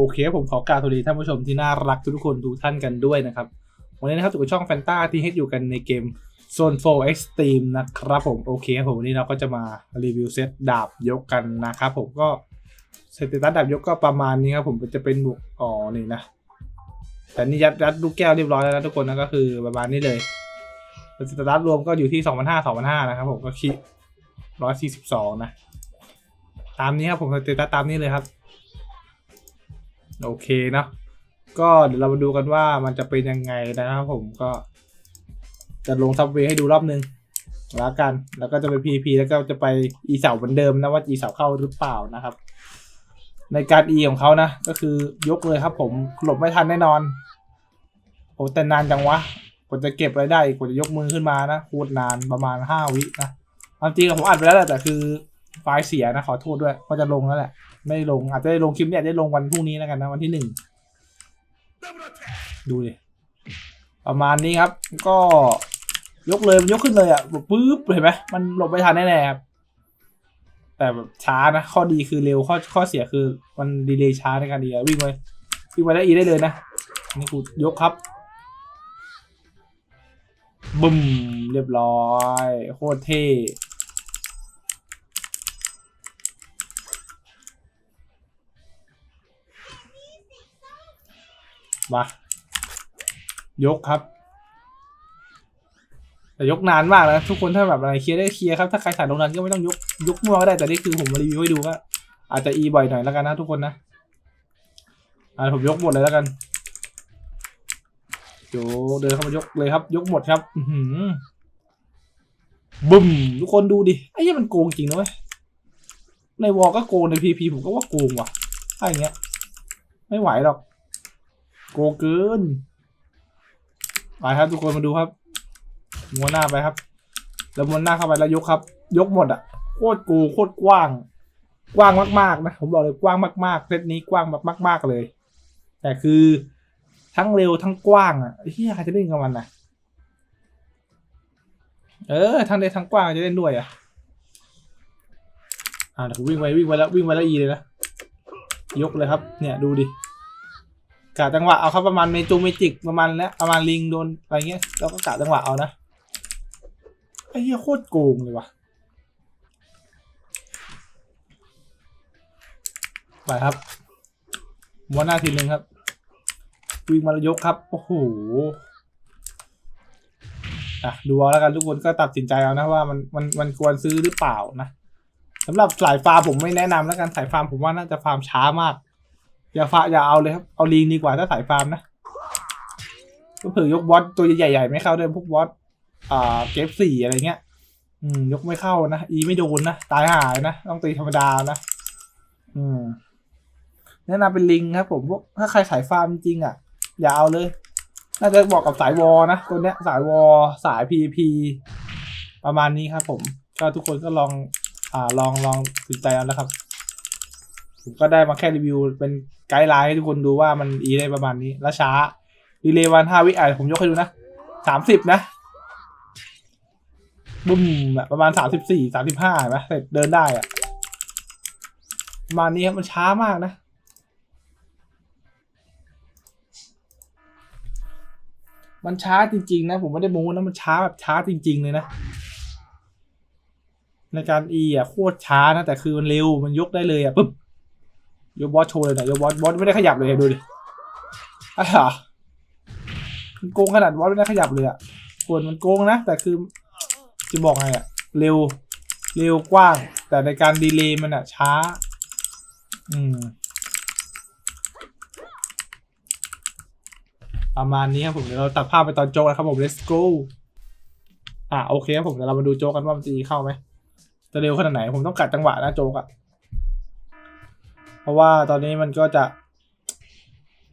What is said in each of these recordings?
โอเค ผมขอกราบสวัสดีท่านผู้ชมที่น่ารักทุกคนทุกท่านกันด้วยนะครับ วันนี้นะครับอยู่กับช่องแฟนตาที่ให้อยู่กันในเกม Zone 4 Extreme นะครับผมโอเคครับผมวันนี้เราก็จะมารีวิวเซตดาบยกกันนะครับผมก็เซตตัสดาบยกก็ประมาณนี้ครับผมจะเป็นบุกอ๋อนี่นะแต่นี่ยัดยัดลูกแก้วเรียบร้อยแล้วนะทุกคนนะก็คือประมาณนี้เลยสตาร์ทรวมก็อยู่ที่2,500 2,500นะครับผมก็คิด142นะ ตามนี้ครับผมสเตตัสตามนี้เลยครับ โอเคเนาะก็เดี๋ยวเรามาดูกันว่ามันจะเป็นยังไงนะครับผมก็จะลงซับเวย์ให้ดูรอบนึงแล้วกัน แล้วก็จะไป PVP แล้วก็จะไปอีเสาเหมือนเดิมนะว่าอีเสาเข้าหรือเปล่านะครับ ในการ E ของเขานะ ก็คือยกเลยครับ ผมหลบไม่ทันแน่นอนโอ้แต่นานจังวะกว่าจะเก็บอะไรได้กว่าจะยกมือขึ้นมานะโคตรนานประมาณห้าวินะความจริงอะผมอัดไปแล้วแหละแต่คือ ไฟล์เสียนะขอโทษด้วยว่าจะลงแล้วแหละไม่ได้ลงอาจจะได้ลงคลิปนี้อาจจะได้ลงวันพรุ่งนี้แล้วกันนะวันที่หนึ่งดูดิประมาณนี้ครับ ก็ยกเลยมันยกขึ้นเลยอะแบบปึ๊บเห็นไหมมันหลบไม่ทันแน่ๆครับแต่แบบช้านะ ข้อดีคือเร็วข้อข้อเสียคือมันดีเลย์ช้าในการดีวิ่งไปวิ่งไปแล้อีได้เลยนะนี่กูยกครับบึมเรียบร้อย โคตรเท่ มายกครับ แต่ยกนานมากนะทุกคนถ้าแบบอะไรเคลียร์ได้เคลียร์ครับถ้าใครสายลงนั้นก็ไม่ต้องยกยกมั่วก็ได้แต่นี่คือผมมารีวิวให้ดูก็อาจจะอีบ่อยหน่อยแล้วกันนะทุกคนนะอ่าผมยกหมดเลยแล้วกันโจเดินเข้ามายกเลยครับ ยกหมดครับอือหือบึ้มทุกคนดูดิไอ้ยี่มันโกงจริงนะเว้ยในวอลก็โกงในพีพีผมก็ว่าโกงว่ะถ้าอย่างเงี้ย ไม่ไหวหรอก โกเกิน ไปครับทุกคนมาดูครับม้วนหน้าไปครับ แล้วม้วนหน้าเข้าไปแล้วยกครับ ยกหมดอะโคตรกูโคตรกว้าง กว้างมากๆนะผมบอกเลยกว้างมากๆเซตนี้กว้างมากๆเลย แต่คือทั้งเร็วทั้งกว้างอะเฮียใครจะเล่นกับมันนะเออทั้งเร็วทั้งกว้างจะเล่นด้วยอะอ่าเดี๋ยวผมวิ่งไปวิ่งไปแล้ววิ่งไปแล้วอีเลยนะยกเลยครับ เนี่ยดูดิ กะจังหวะเอาครับประมาณเมจูเมจิกประมาณแล้วประมาณลิงโดนอะไรเงี้ยเราก็กะจังหวะเอานะไอ้เหี้ยโคตรโกงเลยว่ะไปครับม้วนหน้าทีหนึ่งครับวิ่งมายกครับโอ้โหอะดูเอาแล้วกันทุกคนก็ตัดสินใจเอานะว่ามันมันมันควรซื้อหรือเปล่านะสำหรับสายฟาร์มผมไม่แนะนำแล้วกันสายฟาร์มผมว่าน่าจะฟาร์มช้ามาก อย่าฟาอย่าเอาเลยครับ เอาลีนดีกว่าถ้าสายฟาร์มนะก็เผื่อยกบอสตัวใหญ่ๆไม่เข้าด้วยพวกบอสอ่าเกฟสี่อะไรเงี้ย อืม ยกไม่เข้านะอีไม่โดนนะตายหายนะต้องตีธรรมดานะอืมแนะนำเป็นลิงครับ ผมพวกถ้าใครสายฟาร์มจริงอะ อย่าเอาเลย น่าจะบอกกับสายวอนะตัวเนี้ยสายวอสาย PVP ประมาณนี้ครับ ผมก็ทุกคนก็ลองอ่าลองลองสนใจเอานะครับ ผมก็ได้มาแค่รีวิวเป็น ไกด์ไลน์ให้ทุกคนดูว่ามันอีได้ประมาณนี้ แล้วช้า ดีเลย์วันห้าวิอะผมยกให้ดูนะสามสิบนะบุ้มอะประมาณสามสิบสี่สามสิบห้าเห็นไหมเสร็จเดินได้อะประมาณนี้ครับมันช้ามากนะมันช้าจริงๆนะ ผมไม่ได้โม้นะมันช้าแบบช้าจริง ๆ เลยนะ ในการอีอะโคตรช้านะ แต่คือมันเร็วมันยกได้เลยอะปุ๊บ ยกบอสโชว์เลยนะยกบอสบอสไม่ได้ขยับเลยดูดิอ้ามันโกงขนาดบอสไม่ได้ขยับเลยอะส่วนมันโกงนะ แต่คือจะบอกไงอะ เร็ว เร็วกว้าง แต่ในการดีเลย์มันอะ ช้า อืมประมาณนี้ครับผมเดี๋ยวเราตัดภาพไปตอนโจ๊กนะครับผม let's go อะโอเคครับผมเดี๋ยวเรามาดูโจ๊กกันว่ามันจะเข้าไหมจะเร็วขนาดไหน ผมต้องกัดจังหวะนะโจ๊กอะ ราะว่าตอนนี้มันก็จะ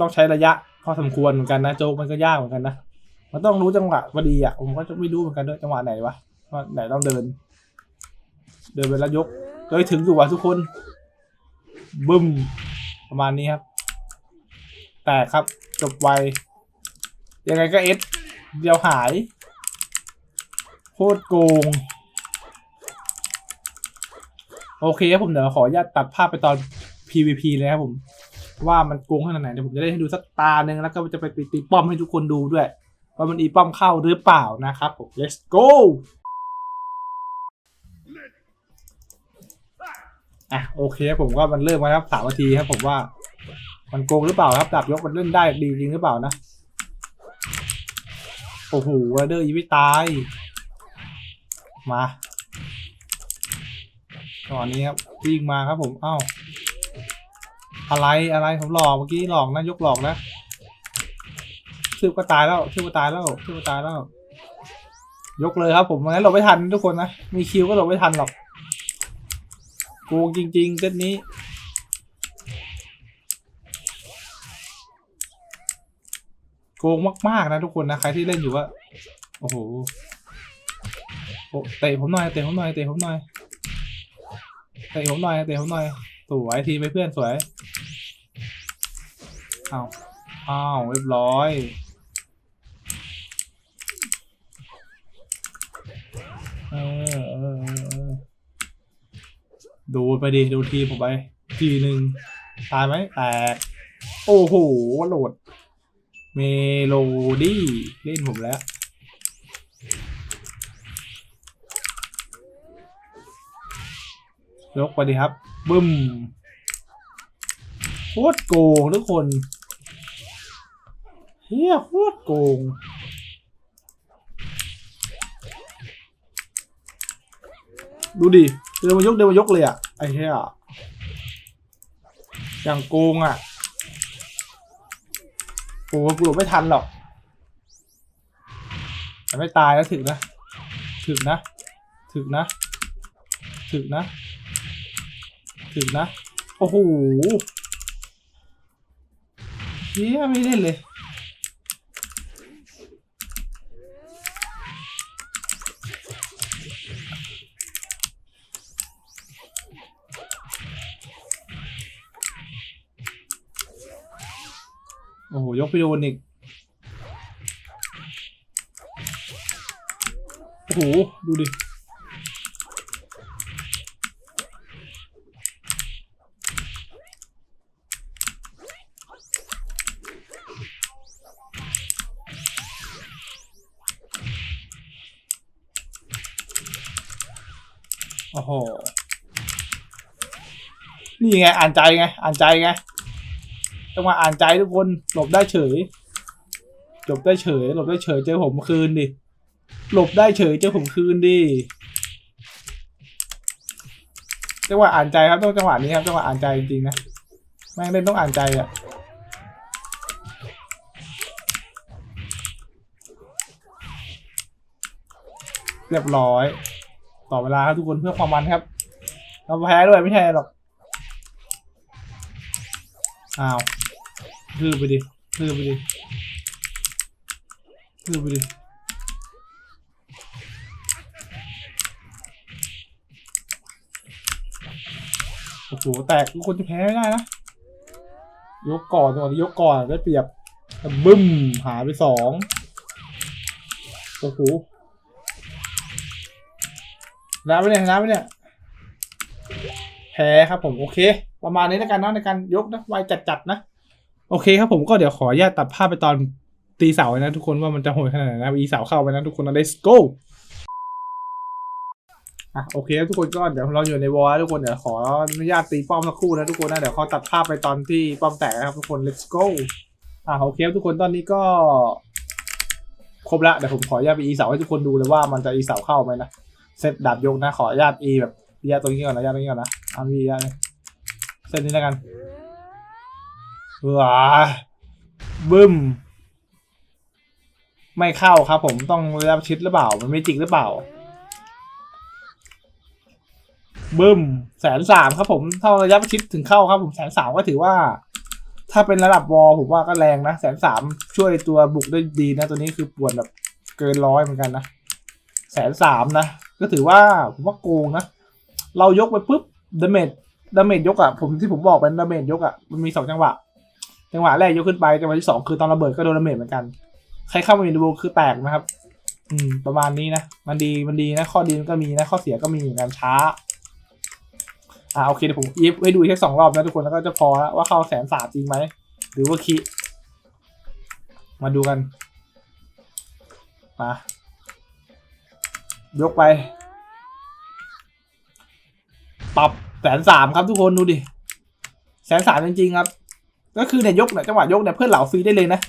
ต้องใช้ระยะพอสมควรเหมือนกันนะโจ๊กมันก็ยากเหมือนกันนะมันต้องรู้จังหวะพอดีอะผมก็จะไม่รู้เหมือนกันด้วยจังหวะไหนวะว่าไหนต้องเดิน เดินไปแล้วยกเฮ้ยถึงอยู่ว่ะทุกคนบึ้มประมาณนี้ครับ แตกครับจบไวยังไงก็เอสเดียวหายโคตรโกง โอเคครับผมเดี๋ยวขออนุญาตตัดภาพไปตอน PVP เลยครับผม ว่ามันโกงขนาดไหนเดี๋ยวผมจะได้ให้ดูสักตาหนึ่งแล้วก็จะไปตีป้อมให้ทุกคนดูด้วย ว่ามันอีป้อมเข้าหรือเปล่านะครับผม let's go อะโอเคครับผมก็มันเริ่มมาครับสามนาทีครับผมว่า มันโกงหรือเปล่าครับดาบยกมันเล่นได้ดีจริงหรือเปล่านะโอ้โหวเดอร์อีวิตายมาตอนนี้ครับวิ่งมาครับผม เอ้า อะไรอะไรผมหลอกเมื่อกี้หลอกนะยกหลอกนะชื่อก็ตายแล้วชื่อก็ตายแล้วชื่อก็ตายแล้ว ยกเลยครับ ผมงั้นหลบไม่ทันทุกคนนะมีคิวก็หลบไม่ทันหรอกโกงจริงๆเซตนี้โกงมากๆนะทุกคนนะใครที่เล่นอยู่ว่าโอ้โหเตะผมหน่อยเตะผมหน่อยเตะผมหน่อยเตะผมหน่อยเตะผมหน่อยสวยทีไปเพื่อนสวย อ้าวอ้าวเรียบร้อยเออเออเออดูไปดิดูทีผมไปทีหนึ่งตายไหมแตกโอ้โหโหลด เมโลดี้เล่นผมแล้วยกไปดิครับบึ้มโคตรโกงทุกคน เฮียโคตรโกงดูดิเดินมายกเดินมายกเลยอะไอ้เหี้ยอย่างโกงอะโอ้โหกูหลบไม่ทันหรอกแต่ไม่ตายแล้วถึกนะ ถึกนะ ถึกนะ ถึกนะ ถึกนะ โอ้โหเฮียไม่เล่นเลย โอ้โห ยกไปโดนอีก โอ้โห ดูดิ โอ้โห นี่ไง อ่านใจไง อ่านใจไง จังหวะอ่านใจทุกคนหลบได้เฉยหลบได้เฉยหลบได้เฉยเจอผมคืนดิหลบได้เฉยเจอผมคืนดิจังหวะอ่านใจครับต้องจังหวะนี้ครับจังหวะอ่านใจจริงๆนะแม่งเล่นต้องอ่านใจอะเรียบร้อย ต่อเวลาครับทุกคนเพื่อความมันครับ เราแพ้ด้วยไม่ใช่หรอก อ้าว ฮือไปดิฮือไปดิฮือไปดิโอ้โหแตกทุกคนจะแพ้ไม่ได้นะยกก่อนจังหวะนี้ยกก่อนได้เปรียบบึ้มหายไปสองโอ้โหน้ำไปเนี่ยน้ำไปเนี่ยแพ้ครับผมโอเค ประมาณนี้แล้วกันนะในการยกนะไวจัดๆนะ โอเคครับผมก็เดี๋ยวขออนุญาตตัดภาพไปตอนตีเสาเลยนะทุกคนว่ามันจะโหดขนาดไหนนะอีเสาเข้าไปนะทุกคนนะ let's go อะโอเคทุกคนก็เดี๋ยวเราอยู่ในวอลทุกคนเดี๋ยวขออนุญาตตีป้อมสักครู่นะทุกคนนะเดี๋ยวเขอตัดภาพไปตอนที่ป้อมแตกนะครับทุกคน let's go อะโอเคทุกคนตอนนี้ก็ ครบละเดี๋ยวผมขออนุญาตไปอีเสาให้ทุกคนดูเลยว่ามันจะอีเสาเข้าไหมนะเซตดาบยกนะขออนุญาตอีแบบอนุญาตตรงนี้ก่อนนะอนุญาตตรงนี้ก่อนนะเอามีอนุญาตเลยเซตนี้แล้วกัน ว้าบึ้ม ไม่เข้าครับผมต้องระยะชิดหรือเปล่า มันไม่จริงหรือเปล่า บึ้มแสนสามครับผมเท่าระยะประชิดถึงเข้าครับผมแสนสามก็ถือว่า ถ้าเป็นระดับวอลผมว่าก็แรงนะแสนสามช่วยตัวบุกได้ดีนะ ตัวนี้คือปวดแบบเกินร้อยเหมือนกันนะแสนสามนะ ก็ถือว่าผมว่าโกงนะ เรายกไปปุ๊บดาเมจดาเมจยกอะผมที่ผมบอกเป็นดาเมจยกอะมันมีสองจังหวะ จังหวะแรกยกขึ้นไปจังหวะที่สองคือตอนระเบิดก็โดนดาเมจเหมือนกัน ใครเข้ามาอยู่ในวงคือแตกนะครับ อืม ประมาณนี้นะ มันดีมันดีนะ ข้อดีมันก็มีนะ ข้อเสียก็มีเหมือนกันช้า อ่าโอเคเดี๋ยวผมยิบให้ดูแค่สองรอบนะทุกคนแล้วก็จะพอแล้วว่าเข้าแสนสามจริงไหมหรือว่าคิมาดูกันมายกไป ปรับแสนสามครับทุกคนดูดิแสนสามจริงๆครับ ก็คือเนี่ยยกเนี่ยจังหวะยกเนี่ยเพื่อนเหล่าฟรีได้เลยนะ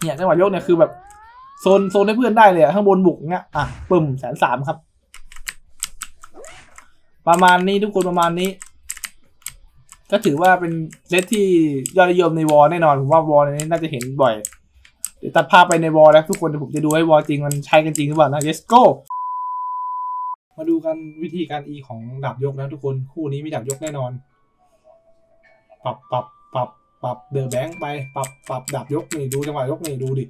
เนี่ยจังหวะยกเนี่ยคือแบบโซนโซนให้เพื่อนได้เลยอะข้างบนบุกเงี้ยอะปึ่มแสนสามครับ ประมาณนี้ทุกคนประมาณนี้ ก็ถือว่าเป็นเซตที่ยอดนิยมในวอลแน่นอนผมว่าวอลนี้น่าจะเห็นบ่อยเดี๋ยวตัดภาพไปในวอลแล้วทุกคนเดี๋ยวผมจะดูให้วอลจริงมันใช้กันจริงหรือเปล่านะ let's go มาดูกันวิธีการ E ของดาบยกนะทุกคนคู่นี้มีดาบยกแน่นอน ปรับปรับ ปรับปรับเดอะแบงค์ไปปรับปรับดาบยกนี่ดูจังหวะยกนี่ดูดิ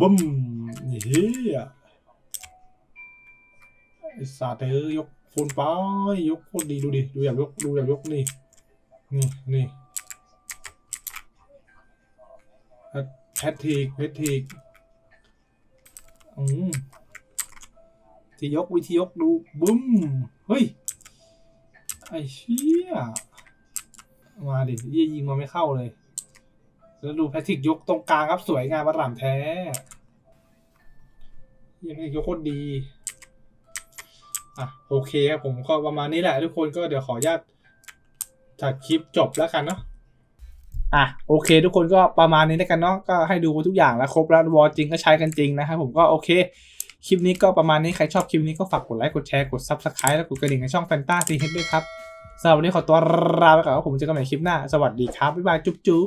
บึ้มนี่เฮียไอสัตว์เอ้ยยกคนไปยกโคตรดีดูดิดูอย่างยกดูอย่างยกนี่นี่นี่แพทริกแพทริกอืมที่ยกวิธียกดูบึ้มเฮ้ยไอ้เชี่ย มาดิยี่ยิงมาไม่เข้าเลย แล้วดูแพทริกยกตรงกลางครับสวยงามประหลามแท้ยี่ยกยกโคตรดีอะโอเคครับผมก็ประมาณนี้แหละทุกคนก็เดี๋ยวขออนุญาตตัดคลิปจบแล้วกันเนาะอะโอเค ทุกคนก็ประมาณนี้แล้วกันเนาะก็ให้ดูทุกอย่างแล้วครบแล้ววอลจริงก็ใช้กันจริงนะครับผมก็โอเคคลิปนี้ก็ประมาณนี้ใครชอบคลิปนี้ก็ฝากกดไลค์กดแชร์กด Subscribe แล้วกดกระดิ่งในช่องแฟนตาซีเฮดด้วยครับ สำหรับวันนี้ขอตัวลาไปก่อนครับผมเจอกันใหม่คลิปหน้า สวัสดีครับ บ๊ายบาย จุ๊บจุ๊บ